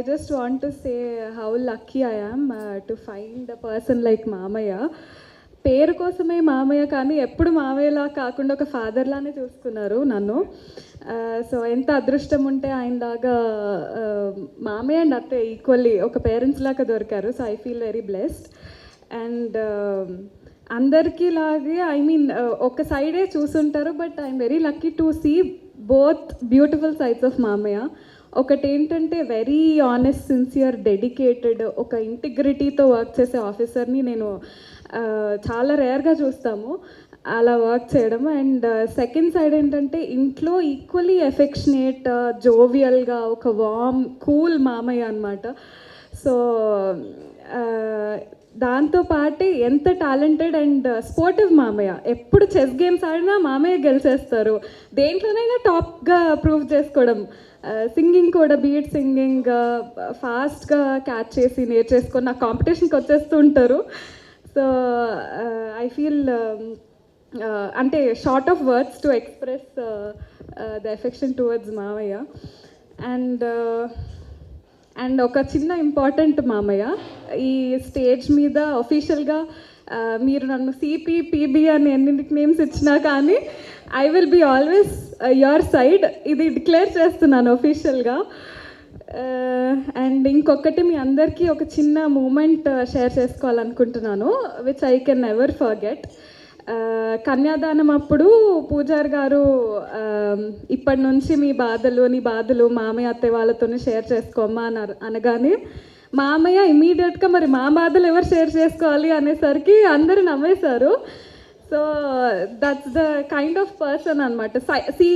just want to say how lucky I am uh, to find a person like మామయ్య. పేరు కోసమే మామయ్య కానీ ఎప్పుడు మామయ్యలా కాకుండా ఒక ఫాదర్లానే చూసుకున్నారు నన్ను. Uh, సో ఎంత అదృష్టం ఉంటే ఆయనలాగా దాకా uh, మామయ్య అండ్ అత్తే ఈక్వల్లీ ఒక పేరెంట్స్ లాగా దొరికారు. So I feel very blessed and అందరికీ లాగే ఐ మీన్ uh, ఒక సైడే చూసుంటారు but I'm very lucky to see both beautiful sides of మామయ్య. ఒకటి ఏంటంటే వెరీ ఆనెస్ట్ సిన్సియర్ డెడికేటెడ్ ఒక ఇంటిగ్రిటీతో వర్క్ చేసే ఆఫీసర్ని నేను చాలా రేర్గా చూస్తాము. అలా వర్క్ చేయడం అండ్ సెకండ్ సైడ్ ఏంటంటే ఇంట్లో ఈక్వలీ ఎఫెక్షనేట్ జోవియల్గా ఒక వామ్ కూల్ మామయ్య అనమాట సో దాంతో పాటే ఎంత టాలెంటెడ్ అండ్ స్పోర్టివ్ మామయ్య. ఎప్పుడు చెస్ గేమ్స్ ఆడినా మామయ్య గెలిచేస్తారు. దేంట్లోనైనా టాప్గా ప్రూవ్ చేసుకోవడం. సింగింగ్ కూడా బీట్ సింగింగ్ ఫాస్ట్గా క్యాచ్ చేసి నేర్చేసుకొని నాకు కాంపిటీషన్కి వచ్చేస్తూ ఉంటారు. సో ఐ ఫీల్ అంటే short of words to express the affection towards మామయ్య. అండ్ అండ్ ఒక చిన్న ఇంపార్టెంట్ మామయ్య ఈ స్టేజ్ మీద ఆఫీషియల్గా మీరు నన్ను సిపి పీబీ అని ఎన్ని నేమ్స్ ఇచ్చినా కానీ I will be always your side ఇది డిక్లేర్ చేస్తున్నాను అఫీషియల్గా అండ్ uh, ఇంకొకటి మీ అందరికీ ఒక చిన్న మూమెంట్ షేర్ uh, చేసుకోవాలనుకుంటున్నాను which I can never forget కన్యాదానం అప్పుడు పూజారి గారు um, ఇప్పటి నుంచి మీ బాధలు నీ బాధలు మామయ్య అత్తయ్య వాళ్ళతోనే షేర్ చేసుకోమ్మా అని అన- అనగానే మామయ్య ఇమీడియట్గా మరి మా బాధలు ఎవరు షేర్ చేసుకోవాలి? అనేసరికి అందరూ నమ్మేశారు so that's the kind of person అనమాట సీ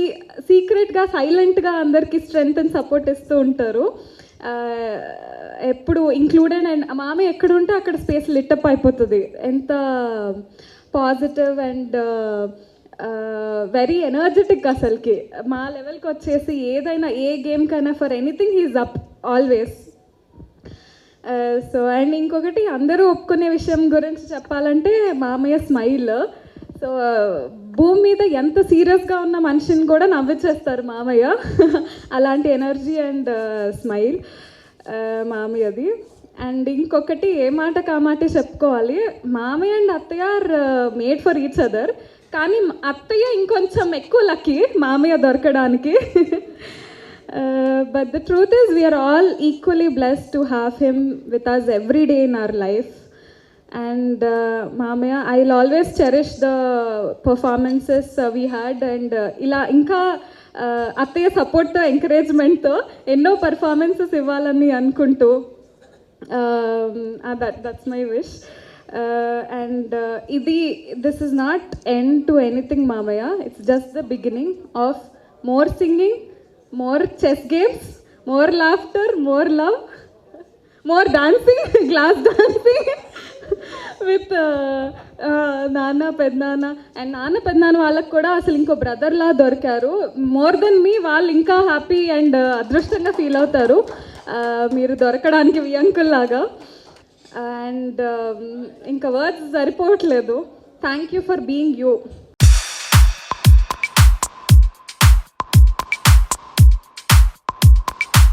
సీక్రెట్గా సైలెంట్గా అందరికీ స్ట్రెంగ్త్ అండ్ సపోర్ట్ ఇస్తూ ఉంటారు. ఎప్పుడు ఇంక్లూడెడ్ అండ్ మామ ఎక్కడ ఉంటే అక్కడ స్పేస్ లిటప్ అయిపోతుంది. ఎంత పాజిటివ్ అండ్ వెరీ ఎనర్జెటిక్ అసలుకి. మా లెవెల్కి వచ్చేసి ఏదైనా ఏ గేమ్కైనా for anything he's up always. So and ఇంకొకటి అందరూ ఒప్పుకునే విషయం గురించి చెప్పాలంటే మామయ్య స్మైల్. సో uh, భూమి మీద ఎంత సీరియస్గా ఉన్న మనిషిని కూడా నవ్వించేస్తారు మామయ్య. అలాంటి ఎనర్జీ అండ్ స్మైల్ మామయ్యది. అండ్ ఇంకొకటి ఏ మాట కామాటే చెప్పుకోవాలి. మామయ్య అండ్ అత్తయ్య are made for each other కానీ అత్తయ్య ఇంకొంచెం ఎక్కువ లక్కీ మామయ్య దొరకడానికి. But the truth is we're all equally bless to have him with us every day in our life. And మామయ్య I will always cherish the performances we had and ఇలా ఇంకా అత్తయ్య సపోర్ట్తో ఎంకరేజ్మెంట్తో ఎన్నో పర్ఫార్మెన్సెస్ ఇవ్వాలని అనుకుంటూ that that's my wish and ఇది this is not end to anything మామయ్య. It's just the beginning of more singing more chess games more laughter more love more dancing glass dancing with నాన్న పెద్దనాన్న. And నాన్న పెద్దనాన్న వాళ్ళకి కూడా అసలు ఇంకో బ్రదర్లా దొరికారు. మోర్ దెన్ మీ వాళ్ళు ఇంకా హ్యాపీ అండ్ అదృష్టంగా ఫీల్ అవుతారు. మీరు దొరకడానికి వియంకుల్లాగా అండ్ ఇంకా వర్డ్స్ సరిపోవట్లేదు. Thank you for being you